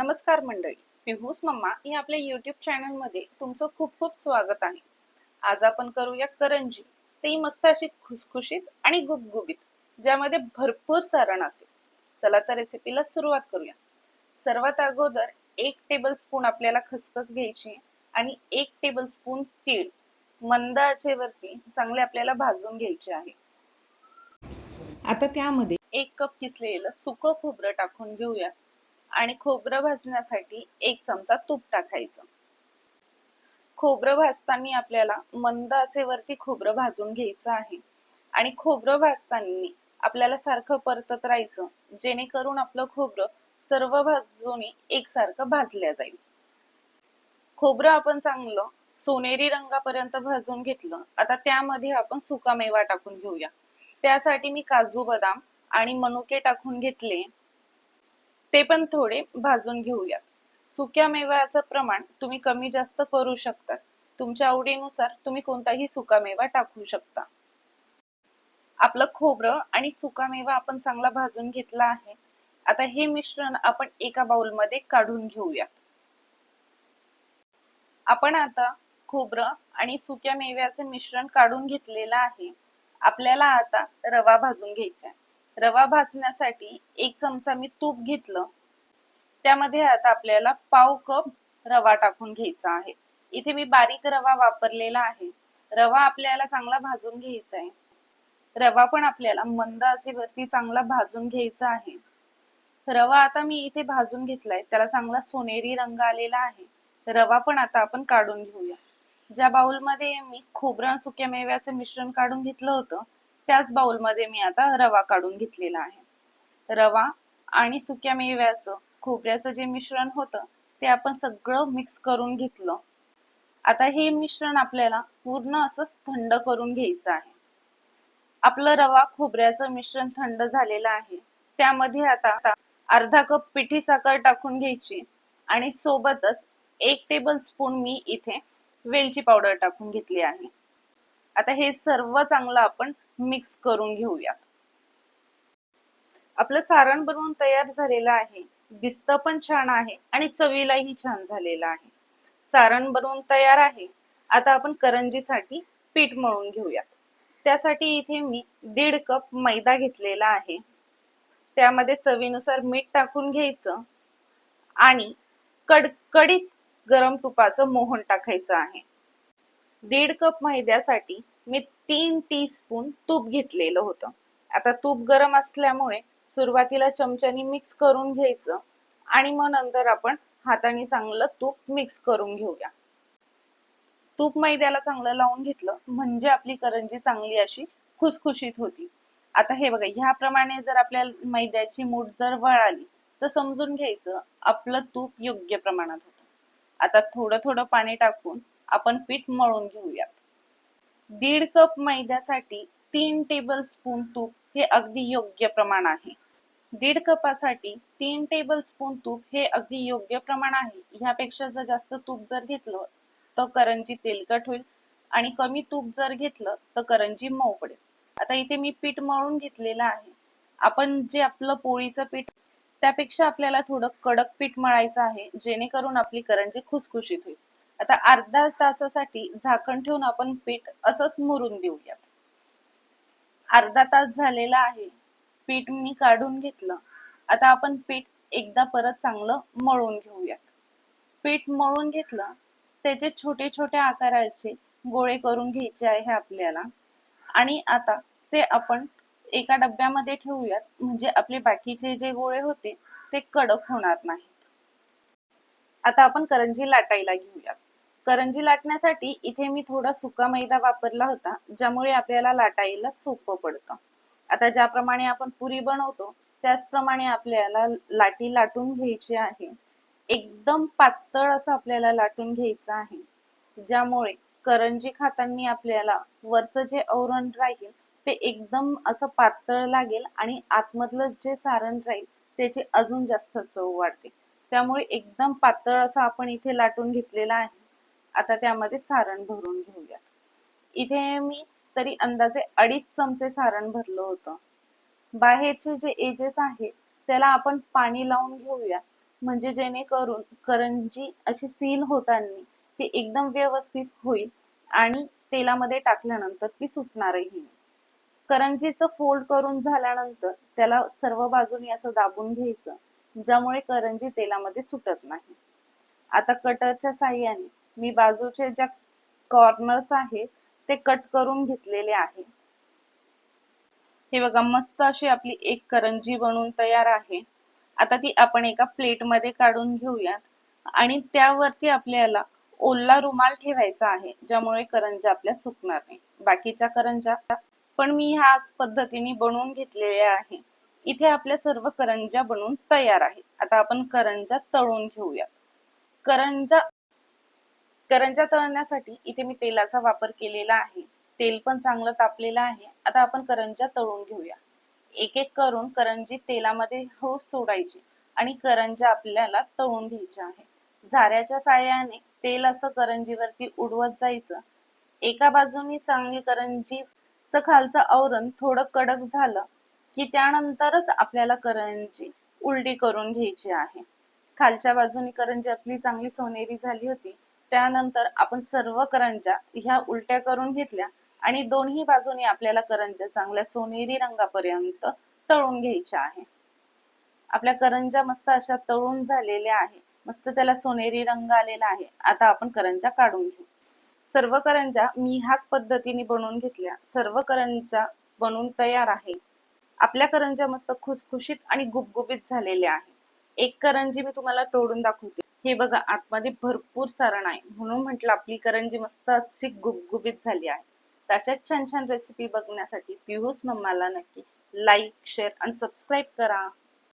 नमस्कार मंडळी. पिहूस मम्मा. या आपल्या युट्यूब चॅनलमध्ये तुमचं खूप खूप स्वागत आहे. आज आपण करूया करंजी. ती मस्त अशी खुसखुशीत आणि गुबगुबीत ज्यामध्ये भरपूर सारण असेल. चला तर रेसिपीला सुरुवात करूया. सर्वात अगोदर एक टेबल स्पून आपल्याला खसखस घ्यायची आणि एक टेबल स्पून तीळ. मंद आचेवरती चांगले आपल्याला भाजून घ्यायचे आहे. आता त्यामध्ये एक कप किसलेलं सुकं खोबरं टाकून घेऊया. आणि खोबरं भाजण्यासाठी एक चमचा तूप टाकायचं. खोबरं भाजताना आपल्याला मंद आचेवरती खोबरं भाजून घ्यायचं आहे. आणि खोबरं भाजताना आपल्याला सारखं परतत राहायचं जेणेकरून आपलं खोबरं सर्व बाजूनी एकसारखं भाजल्या जाईल. खोबरं आपण चांगलं सोनेरी रंगापर्यंत भाजून घेतलं आता त्यामध्ये आपण सुका मेवा टाकून घेऊया. त्यासाठी मी काजू बदाम आणि मनुके टाकून घेतले. ते पण थोडे भाजून घेऊया सुक्या मेव्याचं प्रमाण तुम्ही कमी जास्त करू शकता. तुमच्या आवडीनुसार तुम्ही कोणताही सुका मेवा टाकू शकता. आपलं खोबरं आणि सुका मेवा आपण चांगला भाजून घेतला आहे. आता हे मिश्रण आपण एका बाउलमध्ये काढून घेऊया आपण आता खोबरं आणि सुक्या मेव्याचे मिश्रण काढून घेतलेलं आहे. आपल्याला आता रवा भाजून घ्यायचा आहे. रवा भाजण्यासाठी एक चमचा मी तूप घेतलं. त्यामध्ये आता आपल्याला पाव कप रवा टाकून घ्यायचा आहे. इथे मी बारीक रवा वापरलेला आहे. रवा आपल्याला चांगला भाजून घ्यायचा आहे. रवा पण आपल्याला मंद आचेवरती चांगला भाजून घ्यायचा आहे. रवा आता मी इथे भाजून घेतलाय. त्याला चांगला सोनेरी रंग आलेला आहे. रवा पण आता आपण काढून घेऊया. ज्या बाउलमध्ये मी खोबरं सुक्या मेव्याचं मिश्रण काढून घेतलं होतं त्याच बाउलमध्ये मी आता रवा काढून घेतलेला आहे. रवा आणि सुक्या मेव्याचं खोबऱ्याचं जे मिश्रण होतं ते आपण सगळं मिक्स करून घेतलं. आता हे मिश्रण आपल्याला पूर्ण असं थंड करून घ्यायचं आहे. आपलं रवा खोबऱ्याचं मिश्रण थंड झालेलं आहे. त्यामध्ये आता अर्धा कप पिठी साखर टाकून घ्यायची आणि सोबतच एक टेबल स्पून मी इथे वेलची पावडर टाकून घेतली आहे. आता हे सर्व चांगलं आपण मिक्स करून घेऊयात. आपलं सारण बनवून तयार झालेलं आहे. दिसतं पण छान आहे आणि चवीलाही छान झालेलं आहे. सारण बनवून तयार आहे. आता आपण करंजीसाठी पीठ मळून घेऊयात. त्यासाठी इथे मी दीड कप मैदा घेतलेला आहे. त्यामध्ये चवीनुसार मीठ टाकून घ्यायचं आणि कडकडीत गरम तुपाचं मोहन टाकायचं आहे. दीड कप मैद्यासाठी मी तीन टीस्पून तूप घेतलेलं होतं. आता तूप गरम असल्यामुळे सुरुवातीला चमच्यानी मिक्स करून घ्यायचं आणि मग नंतर आपण हाताने चांगलं तूप मिक्स करून घेऊया. तूप मैद्याला चांगलं लावून घेतलं म्हणजे आपली करंजी चांगली अशी खुसखुशीत होती. आता हे बघा ह्याप्रमाणे जर आपल्याला मैद्याची मूठ जर वळाली तर समजून घ्यायचं आपलं तूप योग्य प्रमाणात होतं. आता थोडं थोडं पाणी टाकून आपण पीठ मळून घेऊया. दीड कप मैद्यासाठी तीन टेबल स्पून तूप हे अगदी योग्य प्रमाण आहे. दीड कपासाठी तीन टेबल स्पून तूप हे अगदी योग्य प्रमाण आहे. ह्यापेक्षा जर जास्त तूप जर घेतलं तर करंजी तेलकट होईल आणि कमी तूप जर घेतलं तर करंजी मऊ पडेल. आता इथे मी पीठ मळून घेतलेलं आहे. आपण जे आपलं पोळीचं पीठ त्यापेक्षा आपल्याला थोडं कडक पीठ मळायचं आहे जेणेकरून आपली करंजी खुसखुशीत होईल. आता अर्धा तासासाठी झाकण ठेवून आपण पीठ असंच मुरून देऊयात. अर्धा तास झालेला आहे. पीठ मी काढून घेतलं. आता आपण पीठ एकदा परत चांगलं मळून घेऊयात. पीठ मळून घेतलं त्याचे छोटे छोटे आकाराचे गोळे करून घ्यायचे आहे आपल्याला. आणि आता ते आपण एका डब्यामध्ये ठेवूयात. म्हणजे आपले बाकीचे जे गोळे होते ते कडक होणार नाहीत. आता आपण करंजी लाटायला घेऊयात. करंजी लाटण्यासाठी इथे मी थोडा सुका मैदा वापरला होता ज्यामुळे आपल्याला लाटायला सोपं पडतं. आता ज्याप्रमाणे आपण पुरी बनवतो त्याचप्रमाणे आपल्याला लाटी लाटून घ्यायची आहे. एकदम पातळ असं आपल्याला लाटून घ्यायचं आहे ज्यामुळे करंजी खाताना आपल्याला वरचं जे औरण राहील ते एकदम असं पातळ लागेल आणि आतमधलं जे सारण राहील त्याची अजून जास्त चव वाढते. त्यामुळे एकदम पातळ असं आपण इथे लाटून घेतलेलं आहे. आता त्यामध्ये सारण भरून घेऊया इथे मी तरी अंदाजे अडीच चमचे सारण भरलं होतं. बाहेरचे जे एजेस आहे त्याला आपण पाणी लावून घेऊया म्हणजे जेणेकरून करंजी अशी सील होताना ती एकदम व्यवस्थित होईल आणि तेलामध्ये टाकल्यानंतर ती सुटणारही नाही. करंजीचं फोल्ड करून झाल्यानंतर त्याला सर्व बाजूनी असं दाबून घ्यायचं ज्यामुळे करंजी तेलामध्ये सुटत नाही. आता कटरच्या साह्याने मी बाजूचे ज्या कॉर्नर्स आहेत ते कट करून घेतलेले आहे. हे बघा मस्त अशी आपली एक करंजी बनवून तयार आहे. आता ती आपण एका प्लेटमध्ये काढून घेऊयात. आणि त्यावरती आपल्याला ओला रुमाल ठेवायचा आहे ज्यामुळे करंजा आपल्या सुकणार नाही. बाकीच्या करंजा पण मी ह्याच पद्धतीने बनवून घेतलेल्या आहे. इथे आपल्या सर्व करंजा बनवून तयार आहेत. आता आपण करंजा तळून घेऊयात. करंजा करंजा तळण्यासाठी इथे मी तेलाचा वापर केलेला आहे. तेल पण चांगलं तापलेलं आहे. आता आपण करंजा तळून घेऊया. एक एक करून करंजी तेलामध्ये हळू सोडायची आणि करंजा आपल्याला तळून घ्यायच्या आहे. झाऱ्याच्या साह्याने तेल असं करंजीवरती उडवत जायचं. एका बाजूनी चांगली करंजीचं खालचं आवरण थोडं कडक झालं की त्यानंतरच आपल्याला करंजी उलटी करून घ्यायची आहे. खालच्या बाजूनी करंजी आपली चांगली सोनेरी झाली होती. त्यानंतर आपण सर्व करंजा ह्या उलट्या करून घेतल्या आणि दोन्ही बाजूनी आपल्याला करंजा चांगल्या सोनेरी रंगापर्यंत तळून घ्यायच्या आहे. आपल्या करंजा मस्त अशा तळून झालेल्या आहे. मस्त त्याला सोनेरी रंग आलेला आहे. आता आपण करंजा काढून घेऊ. सर्व करंजा मी ह्याच पद्धतीने बनवून घेतल्या. सर्व करंजा बनवून तयार आहे. आपल्या करंजा मस्त खुसखुशीत आणि गुबगुबीत झालेल्या आहे एक करंजी मी तुम्हाला तोडून दाखवते. हे बघा आतमध्ये भरपूर सारण आहे. म्हणून म्हटलं आपली करंजी मस्त अशी गुबगुबीत झाली आहे. तशाच छान छान रेसिपी बघण्यासाठी पिहूस मम्माला नक्की लाईक शेअर आणि सबस्क्राईब करा.